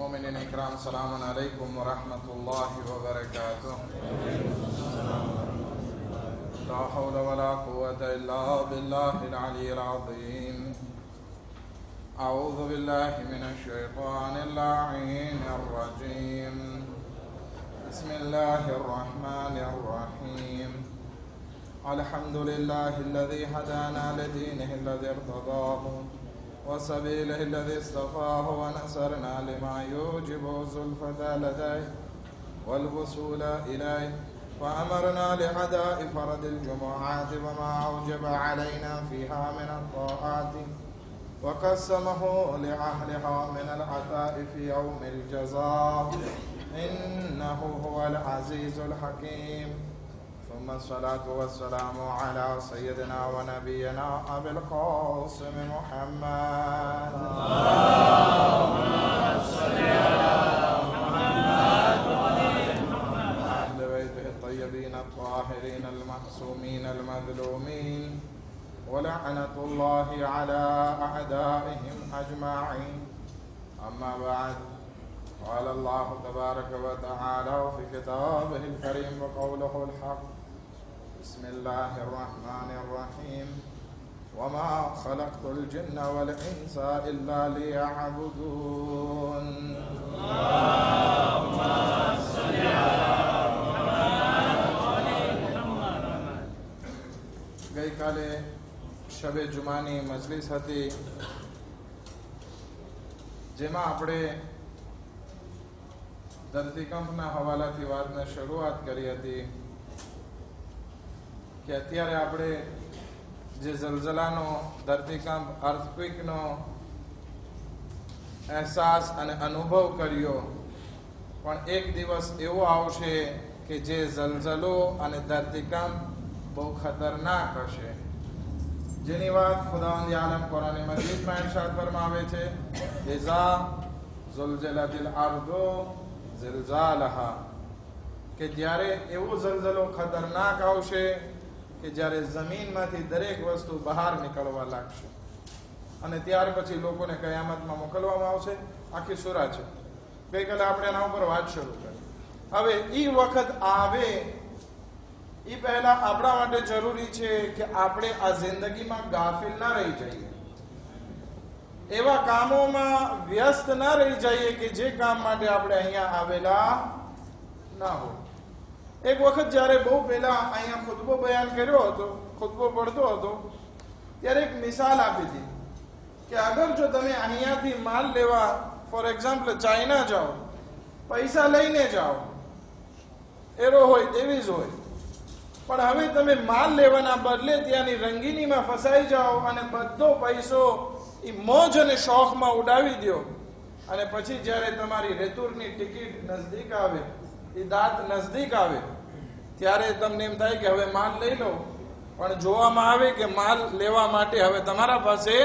مؤمنين الكرام سلام عليكم ورحمة الله وبركاته لا حول ولا قوة إلا بالله العلي العظيم أعوذ بالله من الشيطان اللعين الرجيم بسم الله الرحمن الرحيم الحمد لله الذي هدانا لدينه الذي ارتضاه. وسبيله الذي اصطفاه ونصرنا لما يوجب زلفة لديه والوصول إليه. وأمرنا لأداء فرد الجمعات وما أوجب علينا فيها من الطاعات وقسمه لأهلها من العطاء في يوم الجزاء. إنه هو العزيز الحكيم. ثم الصلاة والسلام على سيدنا ونبينا أبي القاسم محمد. أهل بيته الطيبين الطاهرين المعصومين المظلومين ولعنة الله على أعدائهم أجمعين. أما بعد قال الله تبارك وتعالى في كتابه الكريم وقوله الحق بسم الله الرحمن الرحيم وما خلقت الجن والإنس إلا ليعبدون ગઈકાલે શબે જુમાની મજલિસ હતી જેમાં આપણે ધરતીકંપના હવાલાથી વાતને શરૂઆત કરી હતી કે અત્યારે આપણે જે જલજલાનો ધરતીકંપ અર્થક્વિકનો અહેસાસ અને અનુભવ કર્યો, પણ એક દિવસ એવો આવશે કે જે જલજલો અને ધરતીકંપ બહુ ખતરનાક હશે. જેની વાત ખુદાવંદ આલમ કુરાન મજીદમાં ઇરશાદ ફરમાવે છે ઇઝા ઝુલઝલાતિલ અર્ધો ઝિલઝાલહા. કે જ્યારે એવો ઝલઝલો ખતરનાક આવશે કે જ્યારે જમીનમાંથી દરેક વસ્તુ બહાર નીકળવા લાગશે. અને ત્યાર પછી લોકોને કયામતમાં મોકલવામાં આવશે? આખી સુરા છે. ગઈકાલે આપણે એના ઉપર વાત શરૂ કરી. હવે એ વખત આવે એ પહેલા આપણા માટે જરૂરી છે કે આપણે આ જિંદગીમાં ગાફિલ ના રહી જઈએ. એવા કામોમાં વ્યસ્ત ના રહી જઈએ કે જે કામ માટે આપણે અહીંયા આવેલા ના હોય. એક વખત જ્યારે બહુ પહેલા અહીંયા ખુતબો બયાન કર્યો હતો, ખુતબો પડતો હતો, ત્યારે એક મિસાલ આપી હતી કે અગર જો તમે અહીંયાથી માલ લેવા ફોર એક્ઝામ્પલ ચાઇના જાઓ, પૈસા લઈને જાઓ, એરો હોય તેવી જ હોય, પણ હવે તમે માલ લેવાના બદલે ત્યાંની રંગીનીમાં ફસાઈ જાઓ અને બધો પૈસો એ મોજ અને શોખમાં ઉડાવી દો અને પછી જ્યારે તમારી રેતુરની ટિકિટ નજદીક આવે એ દાંત નજદીક આવે. ત્યારે તમને એમ થાય કે હવે માલ લઈ લો. પણ જોવામાં આવે કે માલ લેવા માટે હવે તમારા પાસે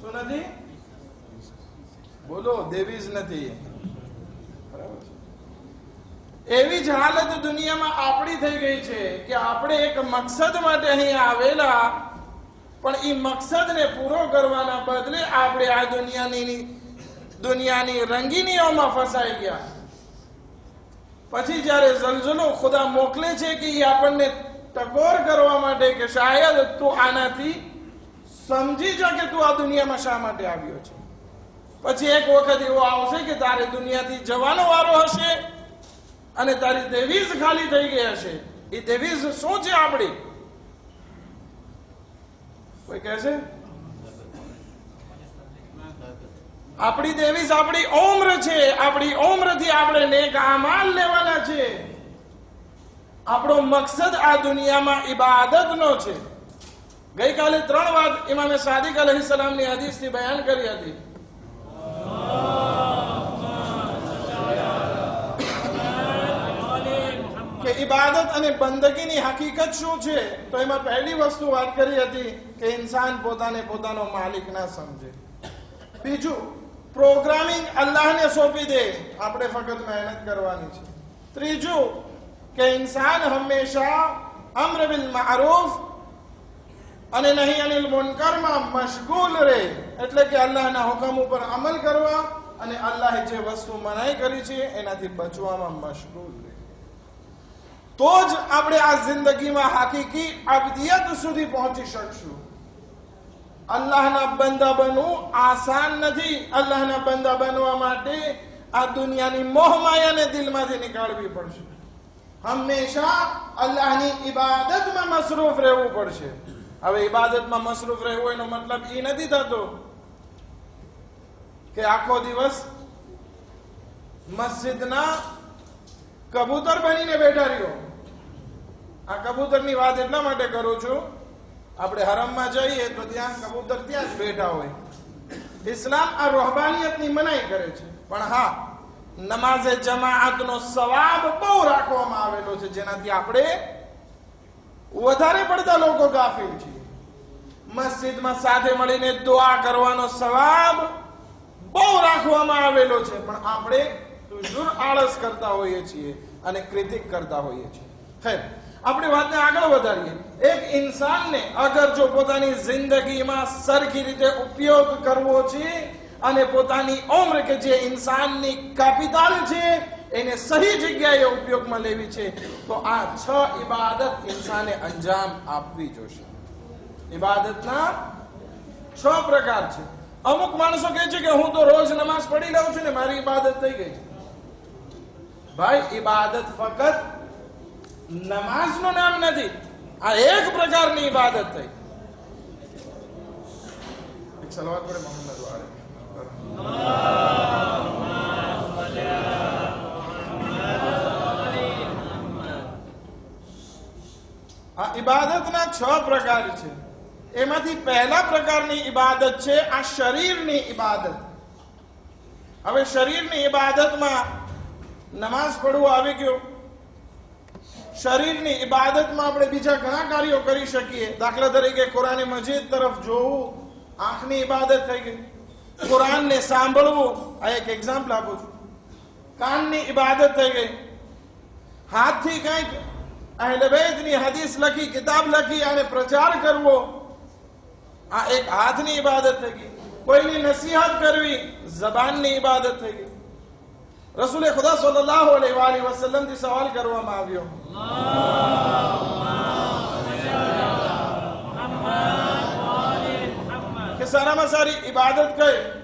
શું નથી? બોલો, દેવી જ નથી. એવી જ હાલત દુનિયામાં આપણી થઈ ગઈ છે કે આપણે એક મકસદ માટે અહીં આવેલા, પણ એ મકસદને પૂરો કરવાના બદલે આપણે આ દુનિયાની દુનિયાની રંગીનીઓમાં ફસાઈ ગયા. પછી જ્યારે ઝલઝલો ખુદા મોકલે છે કે એ આપણને ટકોર કરવા માટે કે શાયદ તું આનાથી સમજી જા કે તું આ દુનિયામાં શા માટે આવ્યો છે. પછી એક વખત એવો આવશે કે તારે દુનિયાથી જવાનો વારો હશે અને તારી દેવીઝ ખાલી થઈ ગઈ હશે. એ દેવીઝ શું છે આપણી? કોઈ કહેશે આપણી દેવી આપણી ઓમ્ર છે. આપણી ઓમ્રથી આપણે નેક અમાલ લેવાના છે. આપણો મકસદ આ દુનિયામાં ઇબાદતનો છે. ગઈકાલે ત્રણ વાત ઇમામે સાદિક અલહી સલામની હદીસથી બયાન કરી હતી. કે ઇબાદત અને બંદગીની હકીકત શું છે? તો એમાં પહેલી વસ્તુ વાત કરી હતી કે ઇન્સાન પોતાને પોતાનો માલિક ના સમજે. બીજું પ્રોગ્રામિંગ અલ્લાહને સોંપી દે. આપણે ફક્ત મહેનત કરવાની છે. ત્રીજું કે ઇન્સાન હંમેશા અમ્ર બિલ મારૂફ અને નહીં અનિલ મુનકરમાં મશગુલ રહે. એટલે કે અલ્લાહના હુકમ ઉપર અમલ કરવા અને અલ્લાહે જે વસ્તુ મનાઈ કરી છે એનાથી બચવામાં મશગુલ રહે. તો જ આપણે આ જિંદગીમાં હાકીકી અબદિયત સુધી પહોંચી શકશું. અલ્લાહના બંદા બનવું આસાન નથી અલ્લાહના બંદા બનવા માટે આ દુનિયાની મોહમાયાને દિલમાંથી નીકાળવી પડશે હંમેશા અલ્લાહની ઇબાદતમાં મસરૂફ રહેવું પડશે હવે ઇબાદતમાં મસરૂફ રહેવું એનો મતલબ એ નથી થતો કે આખો દિવસ મસ્જિદના કબૂતર બનીને બેઠા રહ્યો આ કબૂતરની વાત એટલા માટે કરું છું આપણે હરમમાં જઈએ તો ત્યાં કબૂતર ત્યાં જ બેઠા હોય. ઇસ્લામ આ રોહબાનિયતની મનાઈ કરે છે. પણ હા, નમાઝે જમાઅતનો સવાબ બહુ રાખવામાં આવેલો છે, જેનાથી આપણે વધારે પડતા લોકો ગાફિલ છીએ. મસ્જિદમાં સાથે મળીને દુઆ કરવાનો સવાબ બહુ રાખવામાં આવેલો છે, પણ આપણે તુજુર આળસ કરતા હોઈએ છીએ અને ક્રિટિક કરતા હોઈએ છીએ. ખેર આપણે વાતને આગળ વધારીએ. એક ઇન્સાનને અગર જો પોતાની જિંદગીમાં સરખી રીતે ઉપયોગ કરવો છે અને પોતાની ઉમ્ર કે જે ઇન્સાનની કેપિટલ છે, એને સહી જગ્યાએ ઉપયોગમાં લેવી છે, તો આ છ ઇબાદત ઇન્સાને અંજામ આપવી જોશે. ઇબાદતના છ પ્રકાર છે. અમુક માણસો કહે છે કે હું તો રોજ નમાઝ પડી લઉં છું ને મારી ઇબાદત થઈ ગઈ છે. ભાઈ, ઇબાદત ફક્ત નમાઝનું નામ નથી. આ એક પ્રકારની ઇબાદત થઈ. આ ઇબાદતના છ પ્રકાર છે. એમાંથી પહેલા પ્રકારની ઇબાદત છે, આ શરીરની ઇબાદત. હવે શરીરની ઇબાદતમાં નમાઝ પડવું આવી ગયું. શરીરની ઇબાદતમાં આપણે બીજા ઘણા કાર્યો કરી શકીએ. દાખલા તરીકે કુરાન મજીદ તરફ જોવું, આંખની ઇબાદત થઈ ગઈ. કુરાનને સાંભળવું, આ એક એક્ઝામ્પલ આપું છું. કાનની ઇબાદત થઈ ગઈ. હાથથી કંઈક અહેલે બેતની હદીસ લખી, કિતાબ લખી અને પ્રચાર કરવો, આ એક હાથની ઇબાદત થઈ ગઈ. કોઈની નસીહત કરવી, જબાનની ઇબાદત થઈ ગઈ. રસૂલે ખુદા સલ્લલ્લાહુ અલૈહિ વસલ્લમથી સવાલ કરવામાં આવ્યો. કે સારામાં સારી ઇબાદત કઈ?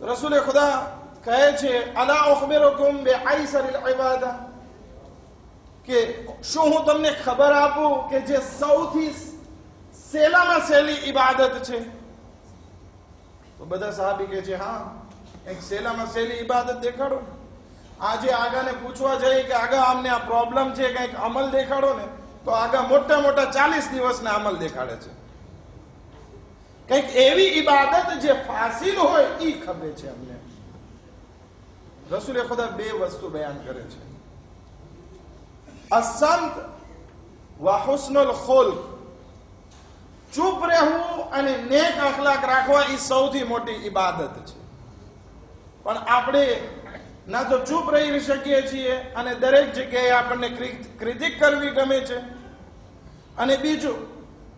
રસૂલે ખુદા કહે છે, અલા ઉખબિરુકુમ બિઆઈસરિલ ઇબાદા? કે શું હું તમને ખબર આપું કે જે સૌથી સેલામાં સેલી ઇબાદત છે? તો બધા સાહેબી કે છે, હા. એક સેલામાં સેલી ઇબાદત દેખાડો. ને આજે આગાને પૂછવા જઈએ કે આગા અમને આ પ્રોબ્લેમ છે, કંઈક અમલ દેખાડો ને, તો આગા મોટા મોટા ચાલીસ દિવસના અમલ દેખાડે છે. કંઈક એવી ઇબાદત જે ફાસિલ હોય એ ખબર છે અમને. રસુલે ખુદા બે વસ્તુ બયાન કરે છે. અસંત વા હુસ્નુલ ચૂપ રહેવું અને નેક અખલાક રાખવા એ સૌથી મોટી ઇબાદત છે. પણ આપણે ના તો ચૂપ રહી શકીએ છીએ અને દરેક જગ્યાએ આપણને ક્રિટિક કરવી ગમે છે. અને બીજું,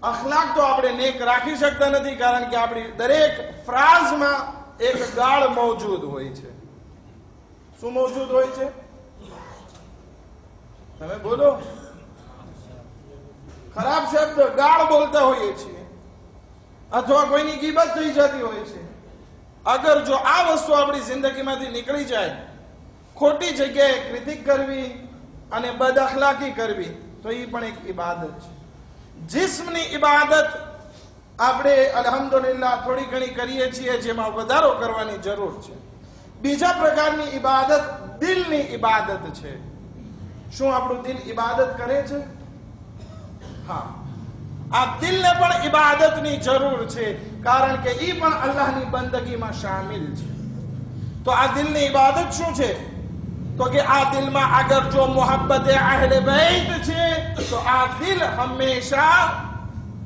અખલાક તો આપણે નેક રાખી શકતા નથી કારણ કે આપણી દરેક ફ્રાઝમાં એક ગાળ મોજૂદ હોય છે. શું મોજૂદ હોય છે? તમે બોલો. ખરાબ શબ્દ ગાળ બોલતા હોઈએ છીએ. અથવા કોઈની કિંમત થઈ જતી હોય છે. અગર જો આ વસ્તુ આપણી જિંદગીમાંથી નીકળી જાય, ખોટી જગ્યાએ ક્રિટિક કરવી અને બદઅખલાકી કરવી, તો એ પણ એક ઇબાદત છે. જિસ્મની ઇબાદત આપણે અલહમદુલિલ્લાહ થોડી ઘણી કરીએ છીએ, જેમાં વધારો કરવાની જરૂર છે. બીજા પ્રકારની ઇબાદત દિલની ઇબાદત છે. શું આપણું દિલ ઇબાદત કરે છે? હા. આ દિલને પણ ઇબાદતની જરૂર છે. કારણ કે એ પણ અલ્લાહની બંદગીમાં શામિલ છે. તો આ દિલની ઇબાદત શું છે? તો કે આ દિલમાં અગર જો મોહબ્બત અહેલે બેત છે, તો આ દિલ હંમેશા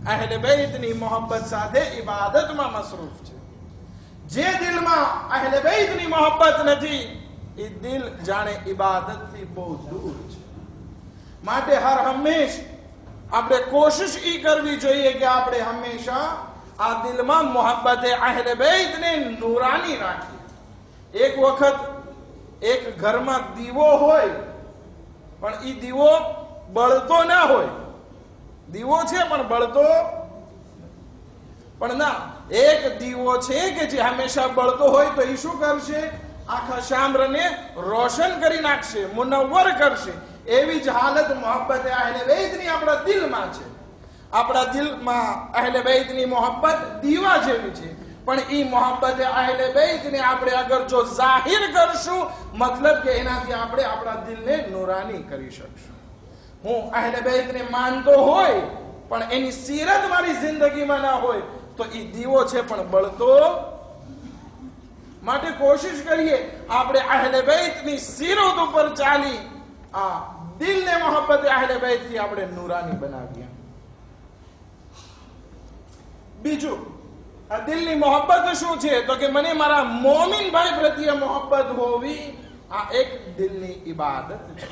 અહેલે બેતની મોહબ્બત સાથે ઇબાદતમાં મસરૂફ છે. જે દિલમાં અહેલે બેતની મોહબ્બત નથી એ દિલ જાણે ઇબાદતથી બહુ દૂર છે. માટે હર હંમેશ આપણે કોશિશ ઈ કરવી જોઈએ કે આપણે હંમેશા આ દિલમાં મોહબ્બતે અહેલે બેતને નૂરાની રાખી. એક વખત એક ઘરમાં દીવો હોય, પણ એ દીવો બળતો ના હોય. દીવો છે પણ બળતો? પણ ના, એક દીવો છે કે જે હંમેશા બળતો હોય તો એ શું કરશે? આખા શામ્રને રોશન કરી નાખશે, મુનવ્વર કરશે. એવી જ હાલત મોહબ્બત અહેલે બેતની આપણા દિલમાં છે. આપણા દિલમાં અહેલે બેતની મોહબ્બત દીવા જેવી છે. પણ એ મોહબ્બત અહેલે બેતને આપણે અગર જો જાહેર કરશું, મતલબ કે એનાથી આપણે આપણા દિલને નુરાની કરી શકશું. હું અહેલે બેતને માનતો હોય, પણ એની સીરત મારી જિંદગીમાં ના હોય, તો એ દીવો છે પણ બળતો માટે કોશિશ કરીએ, આપણે અહેલે બેતની સીરત ઉપર ચાલી, આ દિલને મોહબ્બત અહેલે બેતથી આપણે નૂરાની બનાવીએ. બીજું, આ દિલની મોહબ્બત શું છે? તો કે મને મારા મોમિન ભાઈ પ્રત્યે મોહબ્બત હોવી આ એક દિલની ઇબાદત છે.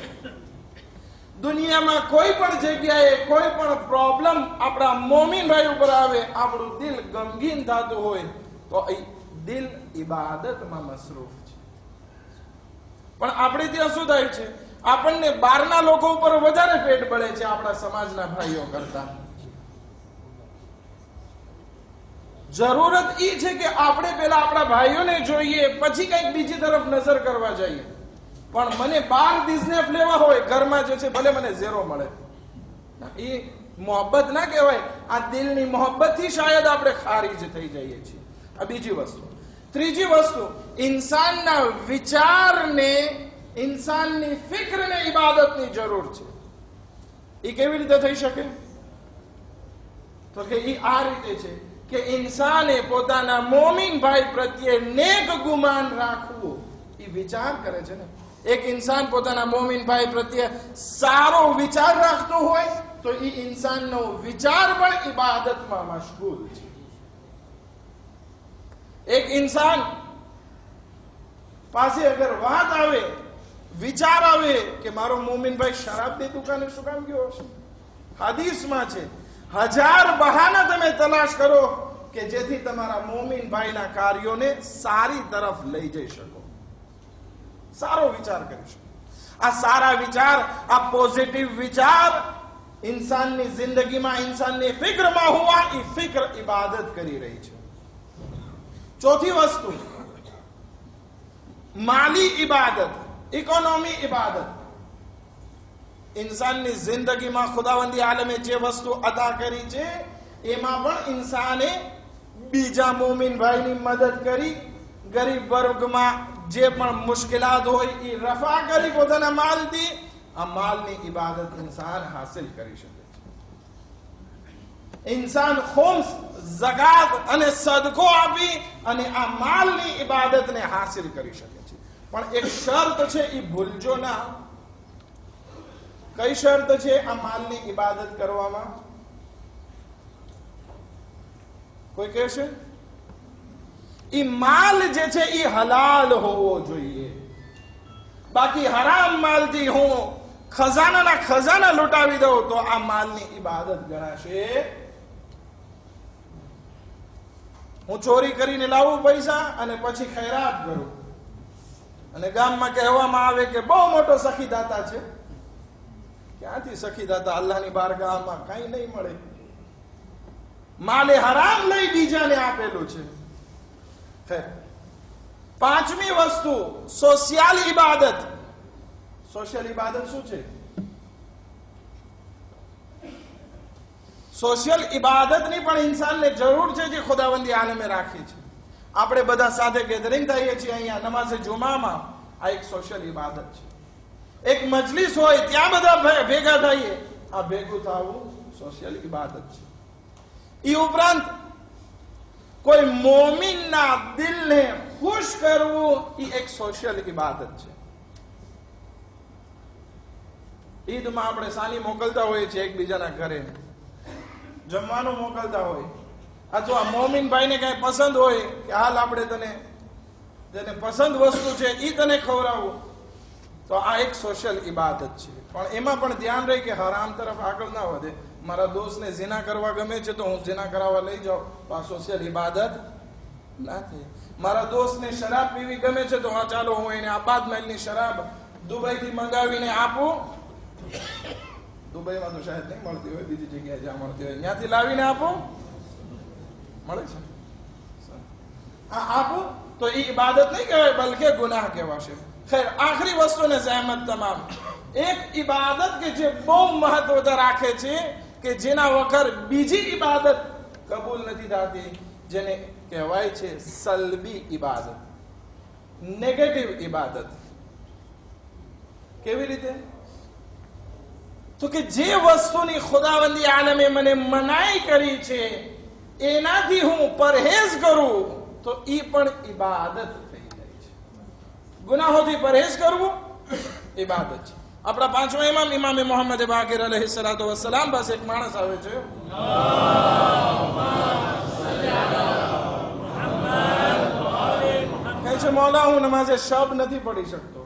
દુનિયામાં કોઈ પણ જગ્યાએ કોઈ પણ પ્રોબ્લેમ આપણા મોમિન ભાઈ ઉપર આવે, આપણું દિલ ગમગીન થતું હોય, તો એ દિલ ઇબાદતમાં મસરૂફ છે. પણ આપણે ત્યાં શું થાય છે? આપણને બહારના લોકો ઉપર વધારે પેટ પડે છે આપણા સમાજના ભાઈઓ કરતા. જરૂરત એ છે કે આપણે પેલા આપણા ભાઈઓને જોઈએ, પછી કંઈક બીજી તરફ નજર કરવા જઈએ. પણ મને બાર બિઝનેસ લેવા હોય, ઘરમાં જે છે, ભલે મને ઝેરો મળે. એ મોહબ્બત ના કહેવાય. આ દિલની મોહબ્બતથી શાયદ આપણે ખારીજ થઈ જઈએ છીએ. આ બીજી વસ્તુ. ત્રીજી વસ્તુ, ઇન્સાનના વિચારને, ઇન્સાનની ફિક્રને ઇબાદતની જરૂર છે. એ કેવી રીતે થઈ શકે? તો કે એ આ રીતે છે. કે ઇન્સાને પોતાના મોમિન ભાઈ પ્રત્યે નેક ગુમાન રાખવું, એ વિચાર કરે છે ને. એક ઇન્સાન પોતાના મોમિન ભાઈ પ્રત્યે સારો વિચાર રાખતો હોય, તો એ ઇન્સાનનો વિચાર પણ ઇબાદતમાં મશગુલ છે. એક ઇન્સાન પાસે અગર વાત આવે, વિચાર આવે કે મારો મોમિન ભાઈ શરાબની દુકાને શું કામ ગયો હશે? હાદીસમાં છે. હજાર બહાના તમે તલાશ કરો કે જેથી તમારા મોમિન ભાઈના કાર્યોને સારી તરફ લઈ જઈ શકો. સારો વિચાર કરી શકો. આ સારા વિચાર, આ પોઝિટિવ વિચાર ઇન્સાનની જિંદગીમાં, ઇન્સાનની ફિક્રમાં હોવા એ ફિક્ર ઇબાદત કરી રહી છે. ચોથી વસ્તુ, માલી ઇબાદત, ઇકોનોમી ઇબાદત. ઇન્સાનની જિંદગીમાં ખુદાવંદી આલમે જે વસ્તુ અદા કરી છે, એમાં પણ ઇન્સાને બીજા મોમિન ભાઈની મદદ કરી, ગરીબ વર્ગમાં જે પણ મુશ્કેલાત હોય એ રફા કરી પોતાના માલથી આ માલની ઇબાદત ઇન્સાન હાસિલ કરી શકે છે. ઇન્સાન ખોમ્સ જગાત અને સદકો આપી અને આ માલની ઇબાદતને હાસિલ કરી શકે છે. પણ એક શરત છે એ ભૂલજો ના. કઈ શરત છે આ માલની ઇબાદત કરવામાં? કોઈ કહેશે? એ માલ જે છે એ હલાલ હોવો જોઈએ. બાકી હરામ માલથી હું ખજાનાના ખજાના લૂંટાવી દઉં તો આ માલની ઇબાદત ગણાશે. હું ચોરી કરીને લાવું પૈસા અને પછી ખૈરાત કરું. અને ગામમાં કહેવામાં આવે કે બહુ મોટો સખીદાતા છે. ક્યાંથી સખીદાતા અલ્લાહની બારગાહમાં કઈ નહીં મળે. માલે હરામ લઈ બીજાને આપેલું છે. પાંચમી વસ્તુ, સોશિયલ ઇબાદત. સોશિયલ ઇબાદત શું છે? સોશિયલ ઇબાદતની પણ ઇન્સાનને જરૂર છે જે ખુદાવંદી આલમે રાખી છે. આપણે બધા સાથે ગેધરિંગ થઈએ છીએ અહીંયા, નમાઝે જુમામાં આ એક સોશિયલ ઇબાદત છે. એક મજલિસ હોય, ત્યાં બધા ભેગા થઈએ. આ ભેગું થવું સોશિયલ ઇબાદત છે. એ ઉપરાંત કોઈ મોમિનના દિલને ખુશ કરવું એ એક સોશિયલ ઇબાદત છે. ઈદમાં આપણે સાલી મોકલતા હોઈએ છીએ એકબીજાના ઘરે. જમવાનું મોકલતા હોય. અથવા મોમિન ભાઈને કઈ પસંદ હોય કે હાલ આપણે તને, જેને પસંદ વસ્તુ છે એ તને ખવડાવવું તો આ એક સોશિયલ ઇબાદત છે. પણ એમાં પણ ધ્યાન રહે કે હરામ તરફ આગળ ના વધે. મારા દોસ્તને ઝીના કરવા ગમે છે તો હું ઝીના કરાવવા લઈ જાઉં. તો આ સોશિયલ ઇબાદત નથી મારા દોસ્તને શરાબ પીવી ગમે છે તો હા, ચાલો હું એને આબાદ મહેલની શરાબ દુબઈથી મંગાવીને આપું. દુબઈમાં તો શાયદ નહીં મળતી હોય, બીજી જગ્યાએ જ્યાં મળતી હોય. ત્યાંથી લાવીને આપું. મળે છે? આ આપું તો એ ઇબાદત નહીં કહેવાય, બલકે ગુનાહ કહેવાશે. ખેર આખરી વસ્તુને સહેમત તમામ એક ઇબાદત કે જે બહુ મહત્વ રાખે છે કે જેના વગર બીજી ઇબાદત કબૂલ નથી થતી જેને કહેવાય છે સલબી ઇબાદત નેગેટિવ ઇબાદત કેવી રીતે તો કે જે વસ્તુની ખુદાવંદી આલમે મને મનાઈ કરી છે એનાથી હું પરહેજ કરું તો એ પણ ઇબાદત ગુનાહોથી પરહેજ કરવું ઇબાદત છે આપણા પાંચમા ઇમામ ઇમામે મોહમ્મદ બાકીર અલહ સલાતો વસલામ પાસે એક માણસ આવે છે. કહે છે, મોલા, હું નમાઝે શબ નથી પડી શકતો.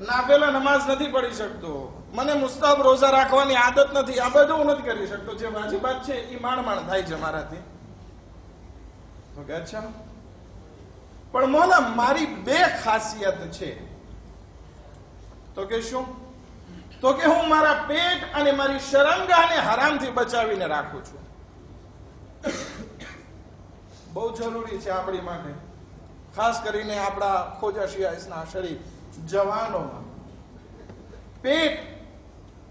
નાફેલા નમાઝ નથી પડી શકતો. મને મુસ્તાબ રોઝા રાખવાની આદત નથી. આ બધું હું નથી કરી શકતો. જે વાજીબાત છે એ માણ માણ થાય છે મારાથી. અચ્છા પણ મોલા, મારી બે ખાસિયત છે. તો કે શું? તો કે હું મારા પેટ અને મારી શરમગાને હરામથી બચાવીને રાખું છું. બહુ જરૂરી છે આપણી માટે. ખાસ કરીને આપણા ખોજા શિયાસના શરીર, જવાનોમાં. પેટ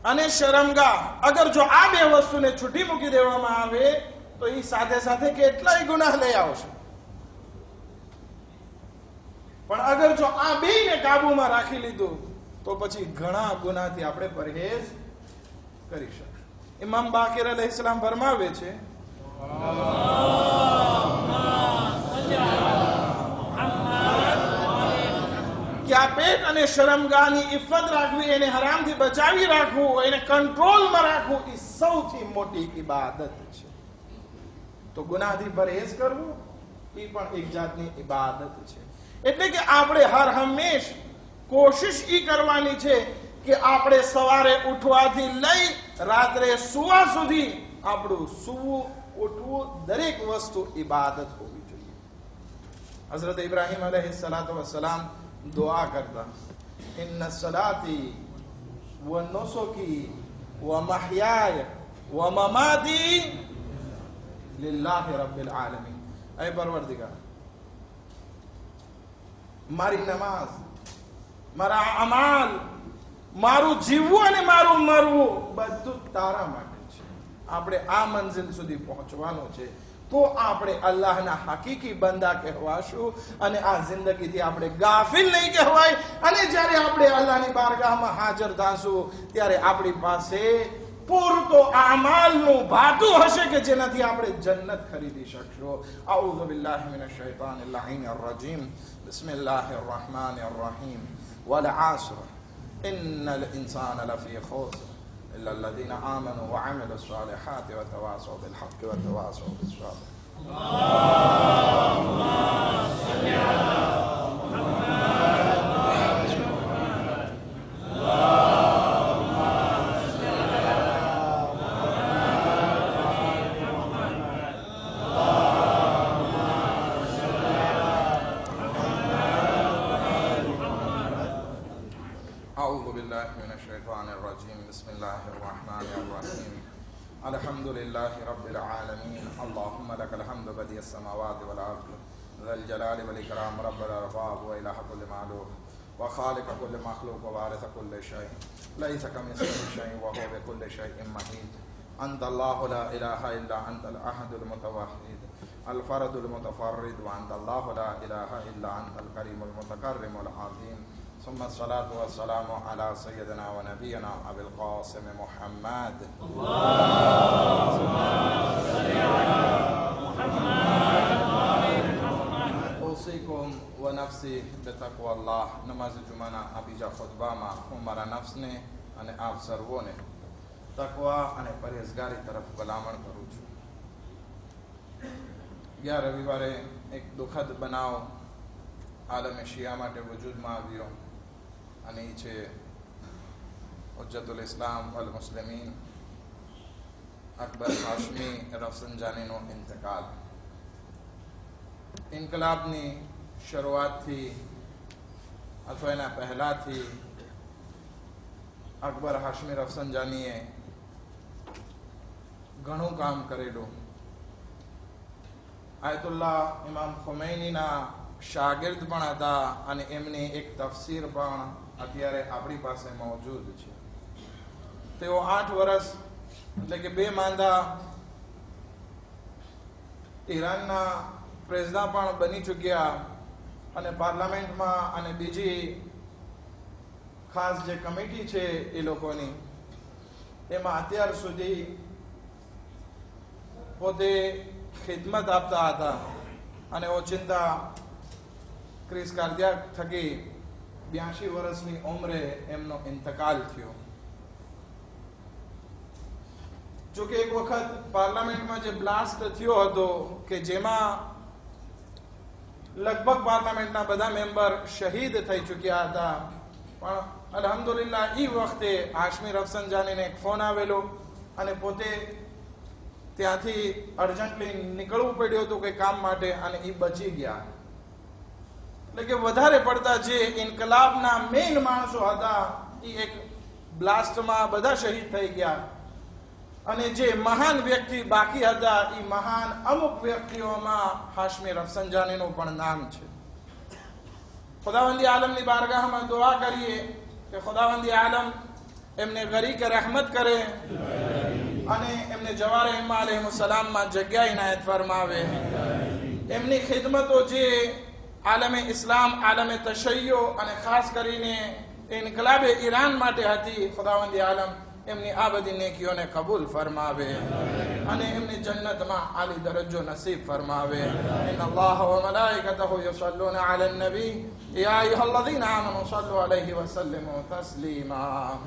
અને શરમગા અગર જો આ બે વસ્તુને છૂટી મૂકી દેવામાં આવે, તો એ સાથે સાથે કેટલાય ગુનાહ લઈ આવશે. પણ અગર જો આ બેયને કાબુમાં રાખી લીધું, તો પછી ઘણા ગુનાથી આપણે પરહેજ કરી શકીએ ઇમામ બાકીર અલ ઇસ્લામ ફરમાવે છે, કે આ પેટ અને શરમગાની ઇફત રાખવી, એને હરામથી બચાવી રાખવું, એને કંટ્રોલમાં રાખવું એ સૌથી મોટી ઇબાદત છે. તો ગુનાહથી પरहेજ કરવું એ પણ એક જાતની ઇબાદત છે. એટલે કે આપણે હર હંમેશ કોશિશ ઈ કરવાની છે કે આપણે સવારે ઉઠવાથી લઈ રાત્રે સુવા સુધી આપણું સુવું, ઉઠવું દરેક વસ્તુ ઇબાદત હોવી જોઈએ. હઝરત ઇબ્રાહિમ અલૈહિ સલાતુ વસલામ દુઆ કરતા, ઇન્ન સલાતી વ નુસુકી વ મહયાય વ મમાતી લિલ્લાહી રબ્બિલ આલમીન. ay પરવરદિગાર મારી નમાઝ, મારા અમાલ, મારું જીવવું અને મારું મરવું બધું તારા માટે છે. આપણે આ મંઝિલ સુધી પહોંચવાનું છે. તો આપણે અલ્લાહના હકીકી બંદા કહેવાશું અને આ જિંદગીથી આપણે ગાફિલ નહીં કહેવાય. અને જ્યારે આપણે અલ્લાહની બારગાહમાં હાજર થાશું, ત્યારે આપણી પાસે પૂરતો આમાલનું ભાતું હશે કે જેનાથી આપણે જન્નત ખરીદી શકશું આઉઝુ બિલ્લાહિ મિનશ શૈતાનિર લાઈનિર રજીમ બિસ્મિલ્લાહિર રહમાનિર રહીમ વલ આસર ઇન્નલ ઇન્સાન લફી ખુસર إلا الذين آمنوا وعملوا الصالحات وتواصوا بالحق وتواصوا بالصبر أعوذ الشيطان الرجيم. بسم الله الرحمن الرحيم. الحمد لله رب العالمين. اللهم لك الحمد بديع السماوات والأرض. ذا الجلال والإكرام. رب الأرباب وإله كل معلوم وخالق كل مخلوق ووارث كل شيء. ليس كمثله شيء وهو بكل شيء مهيد أنت الله لا إله إلا أنت الأحد المتوحد. الفرد المتفرد. وأنت الله لا إله إلا أنت الكريم المتكرم العظيم. ثم الصلاة والسلام على سيدنا ونبينا أبي القاسم محمد. اللهم صل على محمد اوصيكم ونفسي بتقوى الله. نماز جمعہ نا ابیجا خطبہ ما عمر نفس نے અને આપ સર્વોને તકવા અને પરેશગારી તરફ ભલામણ કરું છું بارے ایک એક بناو عالم شیعہ ماتے وجود વજૂદમાં આવ્યો અને એ છે હજ્જતુલ ઇસ્લામ અલ મુસ્લિમીન, અકબર હાશમી રફસંજાનીનો ઇંતકાલ ઇન્કલાબની શરૂઆતથી અકબર હાશમી રફસંજાનીએ ઘણું કામ કરેલું. આયતુલ્લાહ ઇમામ ખુમૈનીના શાગિર્દ પણ હતા અને એમની એક તફસીર પણ અત્યારે આપણી પાસે મોજૂદ છે. તેઓ આઠ વર્ષ એટલે કે બે માંદા ઈરાનના પ્રેઝિડા પણ બની ચૂક્યા અને પાર્લામેન્ટમાં અને બીજી ખાસ જે કમિટી છે એ લોકોની, એમાં અત્યાર સુધી પોતે ખિદમત આપતા હતા અને ઓચિંતા ક્રિસ કાર્ડિયાક થકી બ્યાસી વર્ષની ઉંમરે એમનો ઇન્તકાલ થયો. જોકે એક વખત પાર્લામેન્ટમાં જે બ્લાસ્ટ થયો હતો કે જેમાં લગભગ પાર્લામેન્ટના બધા મેમ્બર શહીદ થઈ ચૂક્યા હતા, પણ અલહમદુલિલ્લા એ વખતે હાશમી રફસંજાનીને એક ફોન આવેલો અને પોતે ત્યાંથી અર્જન્ટલી નીકળવું પડ્યું હતું કે કામ માટે અને એ બચી ગયા. એટલે કે વધારે પડતા જે ઇન્કલાબના મેઇન માણસો હતા, એ એક બ્લાસ્ટમાં બધા શહીદ થઈ ગયા. અને જે મહાન વ્યક્તિ બાકી હતા, એ મહાન અમુક વ્યક્તિઓમાં હાશમી રફસંજાનીનું પણ નામ છે. ખુદાવંદી આલમની બારગાહમાં દુઆ કરીએ કે ખુદાવંદી આલમ એમને ગરીકે રહેમત કરે અને એમને જવારે અલૈહિમ સલામમાં જગ્યા ઇનાયત ફરમાવે. એમની ખિદમતો જે આલમે ઇસ્લામ આલમે તશૈયો અને ખાસ કરીને ઇન્કલાબે ઈરાન માટે હતી. ખુદાવંદી આલમ એમની આ બધી નેકીઓને કબૂલ ફરમાવે અને એમની જન્નતમાં આલી દરજ્જો નસીબ ફરમાવે ઇન અલ્લાહ વ મલાઇકતહુ યુસલ્લુના અલા નબી યા અય્યુહલ્લઝીના આમનુ સલ્લુ અલૈહિ વ સલ્લિમુ તસ્લીમા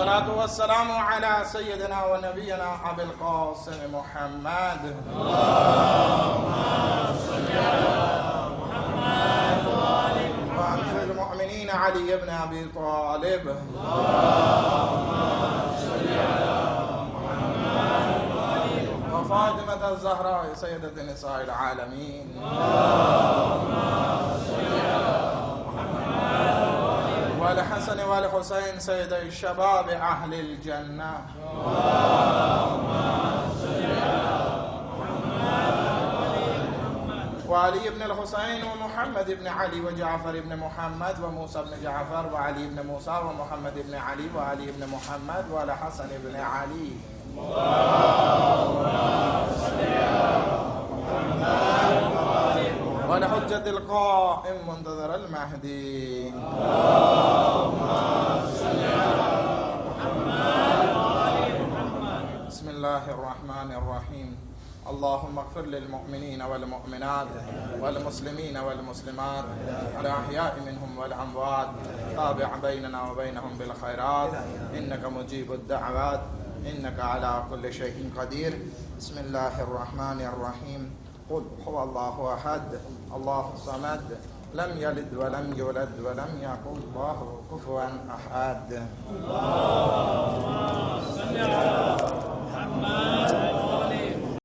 والصلاة والسلام على سيدنا ونبينا أبي القاسم محمد. اللهم صل على محمد وآل محمد وأمير المؤمنين علي بن أبي طالب. اللهم صل على محمد وآل محمد وفاطمة الزهراء سيدة نساء العالمين. اللهم والحسن والحسين سيد الشباب أهل الجنة. وعلي بن الحسين ومحمد بن علي وجعفر بن محمد وموسى بن جعفر وعلي بن موسى ومحمد بن علي وعلي بن محمد والحسن بن علي. القائم منتظر المهدي. بسم الله الرحمن الرحيم. اللهم اغفر للمؤمنين والمؤمنات والمسلمين والمسلمات الأحياء منهم والأموات. تابع بيننا وبينهم بالخيرات. إنك مجيب الدعوات. إنك على كل شيء قدير. بسم الله الرحمن الرحيم. قل هو الله أحد الله الصمد لم يلد ولم يولد ولم يكن الله كفوا أحد. محمد.